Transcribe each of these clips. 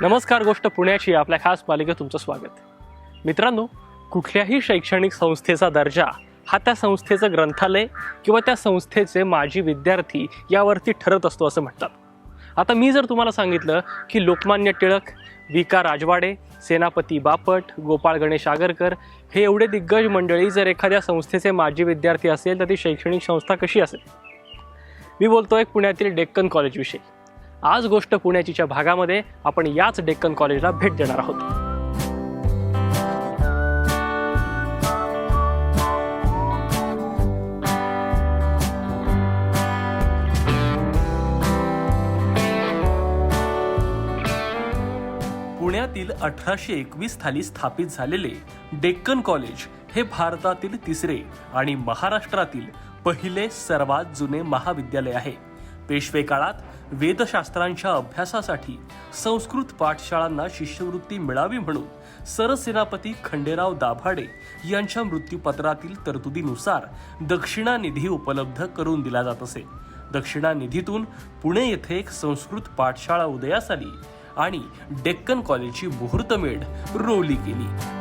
नमस्कार गोष्ट पुण्याची आपल्या खास मालिकेत तुमचं स्वागत. मित्रांनो कुठल्याही शैक्षणिक संस्थेचा दर्जा हा त्या संस्थेचं ग्रंथालय किंवा त्या संस्थेचे माजी विद्यार्थी यावरती ठरत असतो असं म्हणतात. आता मी जर तुम्हाला सांगितलं की लोकमान्य टिळक वि का राजवाडे सेनापती बापट गोपाळ गणेश आगरकर हे एवढे दिग्गज मंडळी जर एखाद्या संस्थेचे माजी विद्यार्थी असेल तर ती शैक्षणिक संस्था कशी असेल? मी बोलतो एक पुण्यातील डेक्कन कॉलेजविषयी. आज गोष्ट पुण्याचीच्या भागामध्ये आपण याच डेक्कन कॉलेजला भेट देणार आहोत. पुण्यातील अठराशे एकवीस साली स्थापित झालेले डेक्कन कॉलेज हे भारतातील तिसरे आणि महाराष्ट्रातील पहिले सर्वात जुने महाविद्यालय आहे. पेशवे काळात वेदशास्त्रांच्या अभ्यासासाठी संस्कृत पाठशाळांना शिष्यवृत्ती मिळावी म्हणून सरसेनापती खंडेराव दाभाडे यांच्या मृत्यूपत्रातील तरतुदीनुसार दक्षिणा निधी उपलब्ध करून दिला जात असे. दक्षिणा निधीतून पुणे येथे एक संस्कृत पाठशाळा उदयास आली आणि डेक्कन कॉलेजची मुहूर्तमेढ रोवली गेली.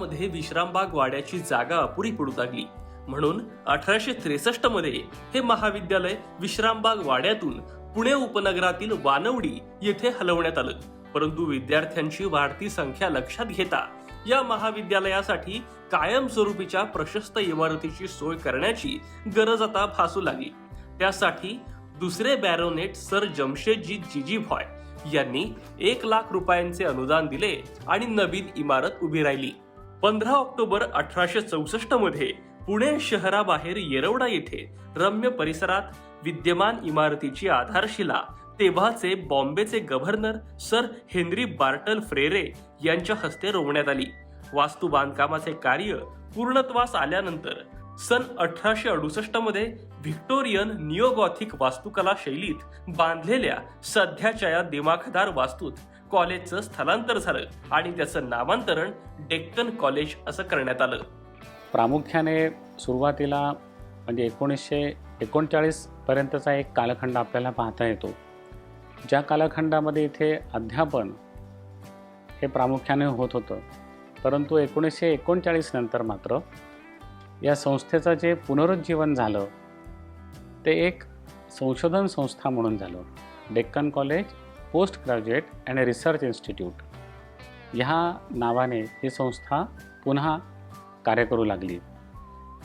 काळामध्ये विश्रामबाग वाड्याची जागा अपुरी पडू लागली. म्हणून अठराशे त्रेसष्टमध्ये हे महाविद्यालय विश्रामबाग वाड्यातून पुणे उपनगरातील वानवडी येथे हलवण्यात आलं. परंतु विद्यार्थ्यांची वाढती संख्या लक्षात घेता या महाविद्यालयासाठी कायमस्वरूपीच्या प्रशस्त इमारतीची सोय करण्याची गरज आता भासू लागली. त्यासाठी दुसरे बॅरोनेट सर जमशेदजी जिजीभॉय यांनी एक लाख रुपयांचे अनुदान दिले आणि नवीन इमारत उभी राहिली. पंधरा ऑक्टोबर अठराशे चौसष्टमध्ये पुणे शहराबाहेर येरवडा येथे रम्य परिसरात विद्यमान इमारतीची आधारशिला तेव्हाचे बॉम्बेचे governor Sir Henry Bartle Frere यांच्या हस्ते रोवण्यात आली. वास्तू बांधकामाचे कार्य पूर्णत्वास आल्यानंतर सन अठराशे अडुसष्टमध्ये व्हिक्टोरियन निओगॉथिक वास्तुकला शैलीत बांधलेल्या सध्याच्या या दिमाखदार वास्तूत कॉलेजचं स्थलांतर झालं आणि त्याचं नामांतरण डेक्कन कॉलेज असं करण्यात आलं. प्रामुख्याने सुरुवातीला म्हणजे एकोणीसशे एकोणचाळीसपर्यंतचा एक कालखंड आपल्याला पाहता येतो. ज्या कालखंडामध्ये इथे अध्यापन हे प्रामुख्याने होत होतं. परंतु एकोणीसशे एकोणचाळीस नंतर मात्र या संस्थेचं जे पुनरुज्जीवन झालं ते एक संशोधन संस्था म्हणून झालं. Deccan college post graduate and research institute. ह्या नावाने ही संस्था पुन्हा कार्य करू लागली.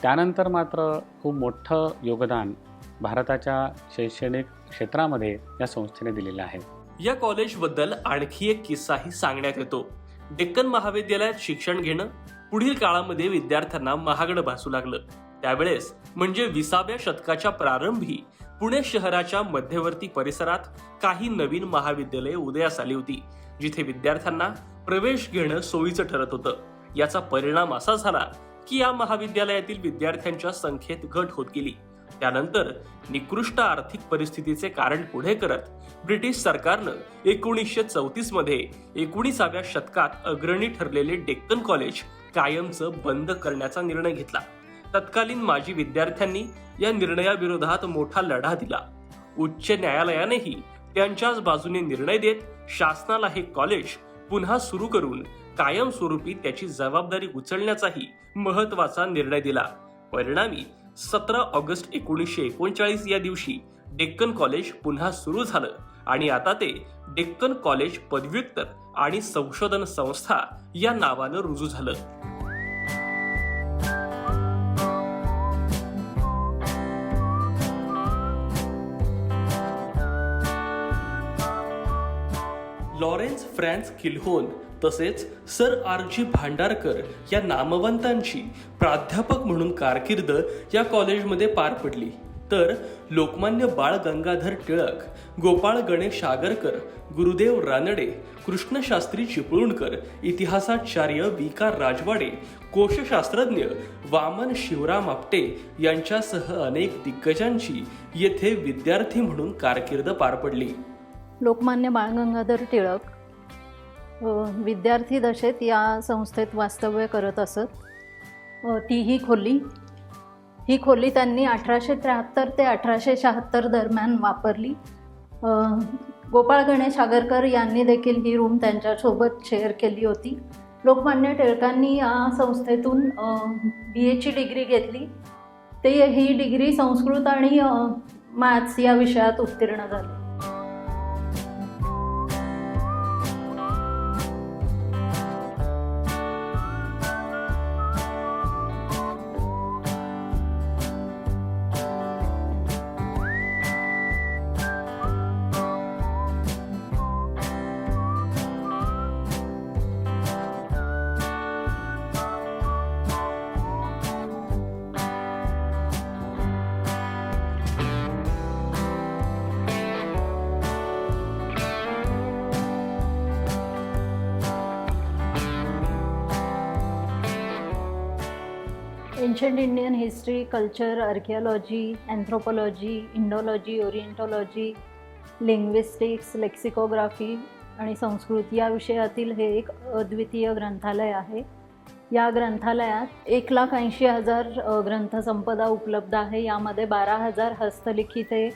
त्यानंतर मात्र खूप मोठं योगदान भारताच्या शैक्षणिक क्षेत्रामध्ये या संस्थेने दिलेलं आहे. या कॉलेजबद्दल आणखी एक किस्साही सांगण्यात येतो. डेक्कन महाविद्यालयात शिक्षण घेणं पुढील काळामध्ये विद्यार्थ्यांना महागडं भासू लागलं. त्यावेळेस म्हणजे विसाव्या शतकाच्या प्रारंभी पुणे शहराच्या मध्यवर्ती परिसरात काही नवीन महाविद्यालये उदयास आली होती जिथे विद्यार्थ्यांना प्रवेश घेणं सोयीचं ठरत होतं. याचा परिणाम असा झाला की या महाविद्यालयातील विद्यार्थ्यांच्या संख्येत घट होत गेली. त्यानंतर निकृष्ट आर्थिक परिस्थितीचे कारण पुढे करत ब्रिटिश सरकारनं एकोणीसशे चौतीसमध्ये एकोणीसाव्या शतकात अग्रणी ठरलेले डेक्कन कॉलेज कायमचं बंद करण्याचा निर्णय घेतला. तत्कालीन माजी विद्यार्थ्यांनी या निर्णयाविरोधात मोठा लढा दिला. उच्च न्यायालयानेही त्यांच्याच बाजूने निर्णय देत शासनाला हे कॉलेज पुन्हा सुरू करून कायमस्वरूपी त्याची जबाबदारी उचलण्याचाही महत्त्वाचा निर्णय दिला. परिणामी सतरा ऑगस्ट एकोणीसशे एकोणचाळीस या दिवशी डेक्कन कॉलेज पुन्हा सुरू झालं आणि आता ते डेक्कन कॉलेज पदव्युत्तर आणि संशोधन संस्था या नावानं रुजू झालं. लॉरेन्स फ्रॅन्स किल्होन तसेच सर आर जी भांडारकर या नामवंतांची प्राध्यापक म्हणून कारकीर्द या कॉलेजमध्ये पार पडली. तर लोकमान्य बाळ गंगाधर टिळक गोपाळ गणेश आगरकर गुरुदेव रानडे कृष्णशास्त्री चिपळूणकर इतिहासाचार्य विकार का राजवाडे कोशशास्त्रज्ञ वामन शिवराम आपटे यांच्यासह अनेक दिग्गजांची येथे विद्यार्थी म्हणून कारकीर्द पार पडली. लोकमान्य बाळगंगाधर टिळक विद्यार्थी दशेत या संस्थेत वास्तव्य करत असत. ती ही खोली ही खोली त्यांनी अठराशे त्र्याहत्तर ते अठराशे शहात्तर दरम्यान वापरली. गोपाळ गणेश आगरकर यांनी देखील ही रूम त्यांच्यासोबत शेअर केली होती. लोकमान्य टिळकांनी या संस्थेतून बी एची डिग्री घेतली. ते ही डिग्री संस्कृत आणि मॅथ्स या विषयात उत्तीर्ण झाले. Ancient Indian history culture archaeology anthropology Indology orientology linguistics lexicography आणि संस्कृत या विषयातील हे एक अद्वितीय ग्रंथालय आहे. या ग्रंथालयात एक लाख ऐंशी हजार ग्रंथसंपदा उपलब्ध आहे. यामध्ये बारा हजार हस्तलिखिते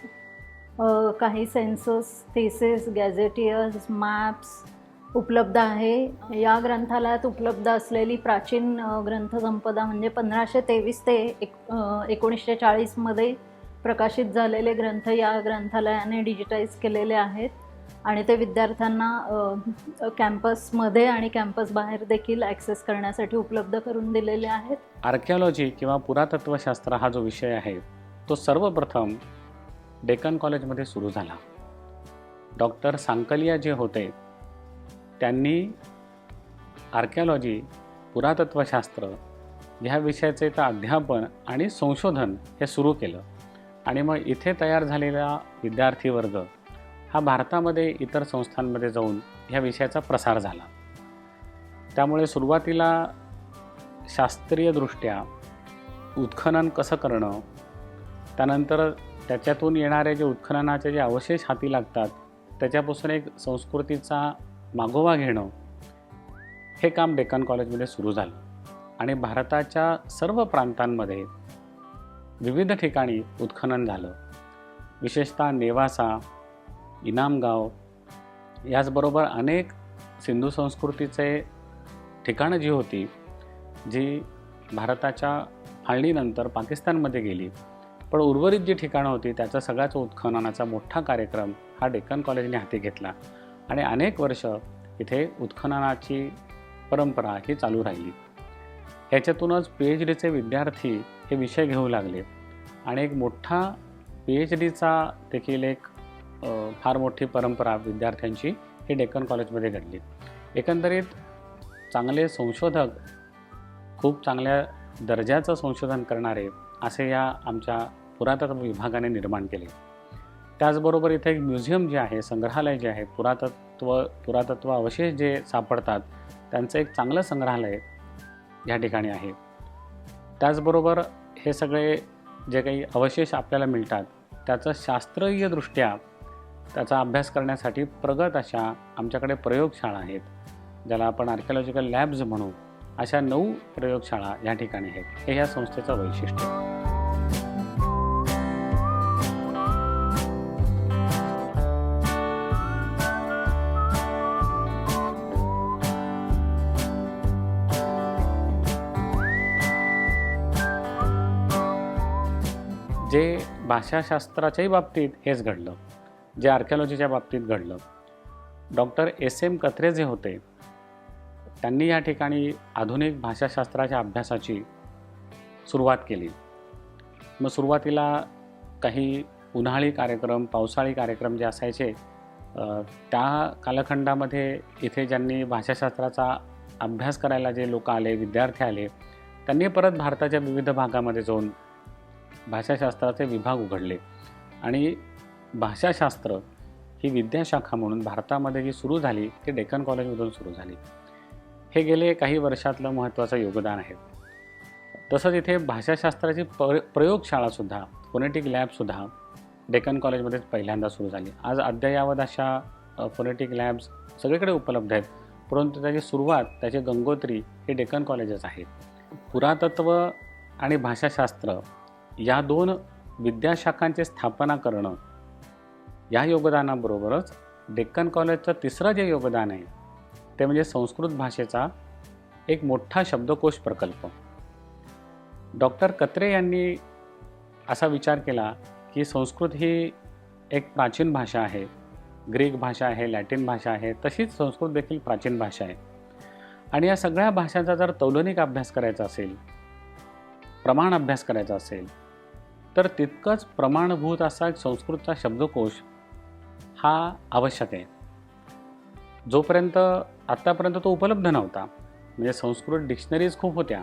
काही सेन्सस थेसेस गॅझेटियर्स मॅप्स उपलब्ध आहे. या ग्रंथालयात उपलब्ध असलेली प्राचीन ग्रंथसंपदा म्हणजे पंधराशे तेवीस ते एक एकोणीसशे चाळीसमध्ये प्रकाशित झालेले ग्रंथ या ग्रंथालयाने डिजिटाईज केलेले आहेत. आणि ते विद्यार्थ्यांना कॅम्पसमध्ये आणि कॅम्पस बाहेर देखील ॲक्सेस करण्यासाठी उपलब्ध करून दिलेले आहेत. आर्किओलॉजी किंवा पुरातत्वशास्त्र हा जो विषय आहे तो सर्वप्रथम डेक्कन कॉलेजमध्ये सुरू झाला. डॉक्टर सांकलिया जे होते त्यांनी आर्किओलॉजी पुरातत्वशास्त्र ह्या विषयाचे तर अध्यापन आणि संशोधन हे सुरू केलं. आणि मग इथे तयार झालेला विद्यार्थी वर्ग हा भारतामध्ये इतर संस्थांमध्ये जाऊन ह्या विषयाचा प्रसार झाला. त्यामुळे सुरुवातीला शास्त्रीयदृष्ट्या उत्खनन कसं करणं त्यानंतर त्याच्यातून येणारे जे उत्खननाचे जे अवशेष हाती लागतात त्याच्यापासून एक संस्कृतीचा मागोवा घेणं हे काम डेक्कन कॉलेजमध्ये सुरू झालं. आणि भारताच्या सर्व प्रांतांमध्ये विविध ठिकाणी उत्खनन झालं. विशेषतः नेवासा इनामगाव याचबरोबर अनेक सिंधू संस्कृतीचे ठिकाणं जी होती जी भारताच्या फाळणीनंतर पाकिस्तानमध्ये गेली. पण उर्वरित जी ठिकाणं होती त्याचा सगळ्याच उत्खननाचा मोठा कार्यक्रम हा डेक्कन कॉलेजने हाती घेतला. आणि अनेक वर्ष इथे उत्खननाची परंपरा ही चालू राहिली. ह्याच्यातूनच पी एच डीचे विद्यार्थी हे विषय घेऊ लागले. आणि एक मोठा पी एच डीचा देखील एक फार मोठी परंपरा विद्यार्थ्यांची ही डेक्कन कॉलेजमध्ये घडली. एकंदरीत चांगले संशोधक खूप चांगल्या दर्जाचं संशोधन करणारे असे या आमच्या पुरातत्व विभागाने निर्माण केले. त्याचबरोबर इथे एक म्युझियम जे आहे संग्रहालय जे आहे पुरातत्व पुरातत्व अवशेष जे सापडतात त्यांचं एक चांगलं संग्रहालय ह्या ठिकाणी आहे. त्याचबरोबर हे सगळे जे काही अवशेष आपल्याला मिळतात त्याचं शास्त्रीयदृष्ट्या त्याचा अभ्यास करण्यासाठी प्रगत अशा आमच्याकडे प्रयोगशाळा आहेत ज्याला आपण आर्किओलॉजिकल लॅब्ज म्हणू अशा नऊ प्रयोगशाळा या ठिकाणी आहेत. हे या संस्थेचं वैशिष्ट्य जे भाषाशास्त्राच्याही बाबतीत हेच घडलं जे आर्किओलॉजीच्या बाबतीत घडलं. डॉक्टर एस एम कत्रे जे होते त्यांनी या ठिकाणी आधुनिक भाषाशास्त्राच्या अभ्यासाची सुरुवात केली. मग सुरुवातीला काही उन्हाळी कार्यक्रम पावसाळी कार्यक्रम जे असायचे त्या कालखंडामध्ये इथे ज्यांनी भाषाशास्त्राचा अभ्यास करायला जे लोक आले विद्यार्थी आले त्यांनी परत भारताच्या विविध भागामध्ये जाऊन भाषाशास्त्राचे विभाग उघडले. आणि भाषाशास्त्र ही विद्याशाखा म्हणून भारतामध्ये जी सुरू झाली ती डेक्कन कॉलेजमधून सुरू झाली. हे गेले काही वर्षातलं महत्त्वाचं योगदान आहे. तसंच इथे भाषाशास्त्राची प प्रयोगशाळासुद्धा फोनेटिक लॅबसुद्धा डेक्कन कॉलेजमध्येच पहिल्यांदा सुरू झाली. आज अद्ययावत अशा फोनेटिक लॅब्स सगळीकडे उपलब्ध आहेत. परंतु त्याची सुरुवात त्याचे गंगोत्री हे डेक्कन कॉलेजच आहे. पुरातत्व आणि भाषाशास्त्र या दोन विद्याशाखांची स्थापना करणं या योगदानाबरोबरच डेक्कन कॉलेजचं तिसरं जे योगदान आहे ते म्हणजे संस्कृत भाषेचा एक मोठा शब्दकोश प्रकल्प. डॉक्टर कत्रे यांनी असा विचार केला की संस्कृत ही एक प्राचीन भाषा आहे. ग्रीक भाषा आहे लॅटिन भाषा आहे तशीच संस्कृत देखील प्राचीन भाषा आहे. आणि या सगळ्या भाषांचा जर तौलनिक अभ्यास करायचा असेल प्रमाण अभ्यास करायचा असेल तर तितकंच प्रमाणभूत असा एक संस्कृतचा शब्दकोश हा आवश्यक आहे. जोपर्यंत आत्तापर्यंत तो उपलब्ध नव्हता म्हणजे संस्कृत डिक्शनरीज खूप होत्या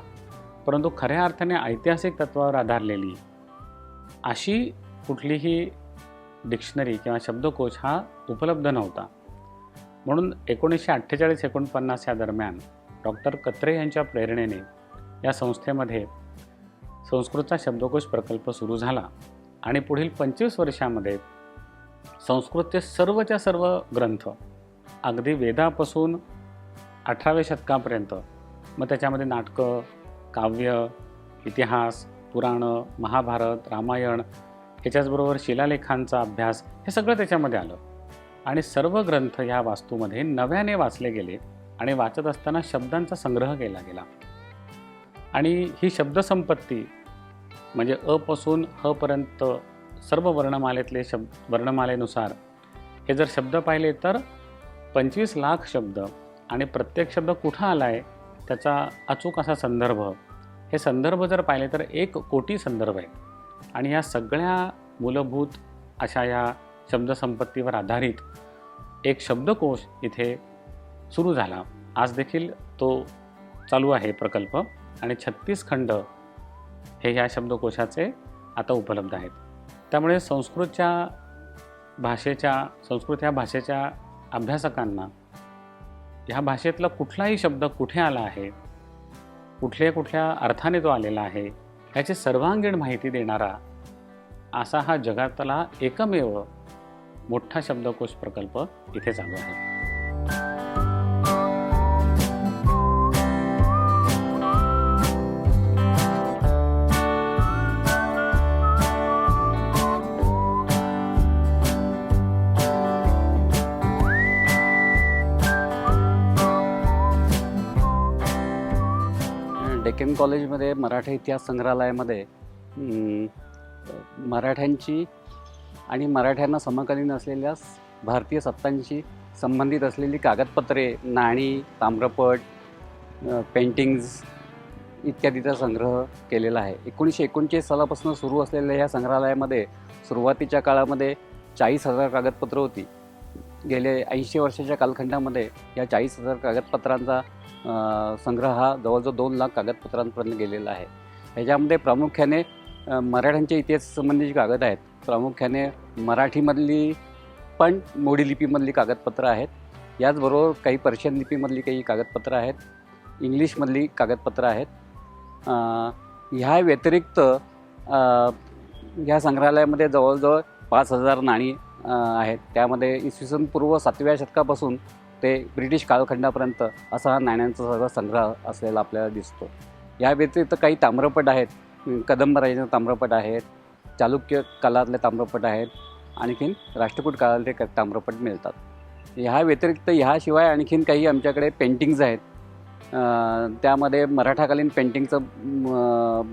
परंतु खऱ्या अर्थाने ऐतिहासिक तत्वावर आधारलेली अशी कुठलीही डिक्शनरी किंवा शब्दकोश हा उपलब्ध नव्हता. म्हणून एकोणीसशे अठ्ठेचाळीस एकोणपन्नास या दरम्यान डॉक्टर कत्रे यांच्या प्रेरणेने या संस्थेमध्ये संस्कृतचा शब्दकोश प्रकल्प सुरू झाला आणि पुढील पंचवीस वर्षामध्ये संस्कृतचे सर्वच्या सर्व ग्रंथ अगदी वेदापासून अठराव्या शतकापर्यंत मग त्याच्यामध्ये नाटकं काव्य इतिहास पुराणं महाभारत रामायण ह्याच्याचबरोबर शिलालेखांचा अभ्यास हे सगळं त्याच्यामध्ये आलं. आणि सर्व ग्रंथ ह्या वास्तूमध्ये नव्याने वाचले गेले आणि वाचत असताना शब्दांचा संग्रह केला गेला. आणि ही शब्दसंपत्ती म्हणजे अपासून हपर्यंत सर्व वर्णमालेतले शब्द वर्णमालेनुसार हे जर शब्द पाहिले तर पंचवीस लाख शब्द आणि प्रत्येक शब्द कुठं आला आहे त्याचा अचूक असा संदर्भ. हे संदर्भ जर पाहिले तर एक कोटी संदर्भ आहेत. आणि या सगळ्या मूलभूत अशा या शब्दसंपत्तीवर आधारित एक शब्दकोश इथे सुरू झाला. आज देखील तो चालू आहे प्रकल्प आणि छत्तीस खंड हे ह्या शब्दकोशाचे आता उपलब्ध आहेत. त्यामुळे संस्कृतच्या भाषेच्या संस्कृत ह्या भाषेच्या अभ्यासकांना ह्या भाषेतला कुठलाही शब्द कुठे आला आहे कुठल्या कुठल्या अर्थाने तो आलेला आहे याची सर्वांगीण माहिती देणारा असा हा जगातला एकमेव मोठा शब्दकोश प्रकल्प इथे चालू आहे. एम कॉलेजमध्ये मराठा इतिहास संग्रहालयामध्ये मराठ्यांची आणि मराठ्यांना समकालीन असलेल्या भारतीय सत्तांशी संबंधित असलेली कागदपत्रे नाणी ताम्रपट पेंटिंग्ज इत्यादीचा संग्रह केलेला आहे. एकोणीसशे एकोणचाळीस सालापासून सुरू असलेल्या ह्या संग्रहालयामध्ये सुरुवातीच्या काळामध्ये चाळीस हजार कागदपत्रं होती. गेले ऐंशी वर्षाच्या कालखंडामध्ये या चाळीस हजार कागदपत्रांचा संग्रह हा जवळजवळ दोन लाख कागदपत्रांपर्यंत गेलेला आहे. ह्याच्यामध्ये प्रामुख्याने मराठ्यांचे मराठ्यांच्या इतिहासासंबंधीची कागद आहेत प्रामुख्याने मराठीमधली पण मोडी लिपीमधली कागदपत्रं आहेत. याचबरोबर काही पर्शियन लिपीमधली काही कागदपत्रं आहेत इंग्लिशमधली कागदपत्रं आहेत. ह्या व्यतिरिक्त ह्या संग्रहालयामध्ये जवळजवळ पाच हजार नाणी आहेत. त्यामध्ये इसवी सन पूर्व सातव्या शतकापासून ते ब्रिटिश कालखंडापर्यंत असा हा नाण्यांचा सगळा संग्रह असलेला आपल्याला दिसतो. या व्यतिरिक्त काही ताम्रपट आहेत. अं, ताम्रपट आहेत चालुक्य कालातले ताम्रपट आहेत आणखीन राष्ट्रकूट काळातले क- ताम्रपट मिळतात. ह्या व्यतिरिक्त ह्याशिवाय आणखीन काही आमच्याकडे पेंटिंग्ज आहेत. त्यामध्ये मराठाकालीन पेंटिंगचं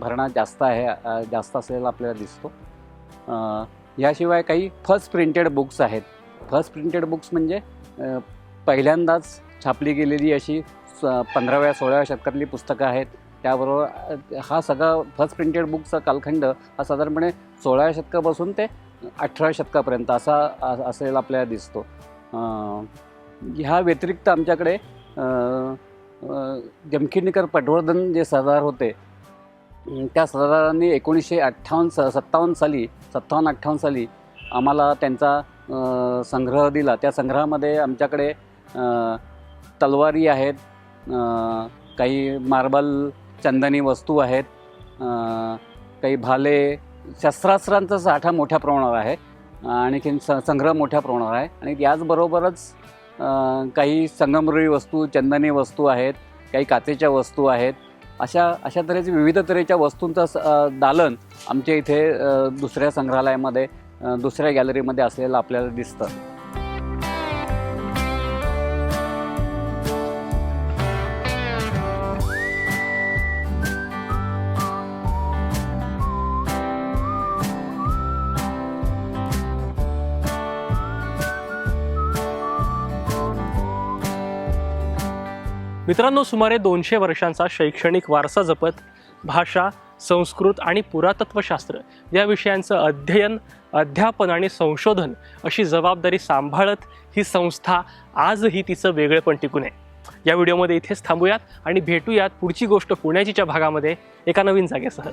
भरणा जास्त आहे जास्त असलेला आपल्याला दिसतो. याशिवाय काही फर्स्ट प्रिंटेड बुक्स आहेत. फर्स्ट प्रिंटेड बुक्स म्हणजे पहिल्यांदाच छापली गेलेली अशी स पंधराव्या सोळाव्या शतकातली पुस्तकं आहेत. त्याबरोबर हा सगळा फर्स्ट प्रिंटेड बुकचा कालखंड हा साधारणपणे सोळाव्या शतकापासून ते अठराव्या शतकापर्यंत असा असेल आपल्याला दिसतो. ह्या व्यतिरिक्त आमच्याकडे अं, पटवर्धन जे सरदार होते त्या सरदारांनी एकोणीसशे अठ्ठावन्न स सत्तावन्न साली सत्तावन्न अठ्ठावन्न साली आम्हाला त्यांचा संग्रह दिला. त्या संग्रहामध्ये आमच्याकडे तलवारी आहेत काही मार्बल चंदनी वस्तू आहेत काही भाले शस्त्रास्त्रांचा साठा मोठ्या प्रमाणावर आहे आणखीन स संग्रह मोठ्या प्रमाणावर आहे. आणि याचबरोबरच काही संगमरवरी वस्तू चंदनी वस्तू आहेत काही काचेच्या वस्तू आहेत अशा अशा तऱ्हेचे विविध तऱ्हेच्या वस्तूंचं स- दालन आमच्या इथे दुसऱ्या संग्रहालयामध्ये दुसऱ्या गॅलरीमध्ये असलेलं आपल्याला दिसतं. मित्रांनो सुमारे दोनशे वर्षांचा शैक्षणिक वारसा जपत भाषा संस्कृत आणि पुरातत्वशास्त्र या विषयांचं अध्ययन अध्यापन आणि संशोधन अशी जबाबदारी सांभाळत ही संस्था आजही तिचं वेगळेपण टिकून आहे. या व्हिडिओमध्ये इथेच थांबूयात आणि भेटूयात पुढची गोष्ट पुण्याचीच्या भागामध्ये एका नवीन जागेसह.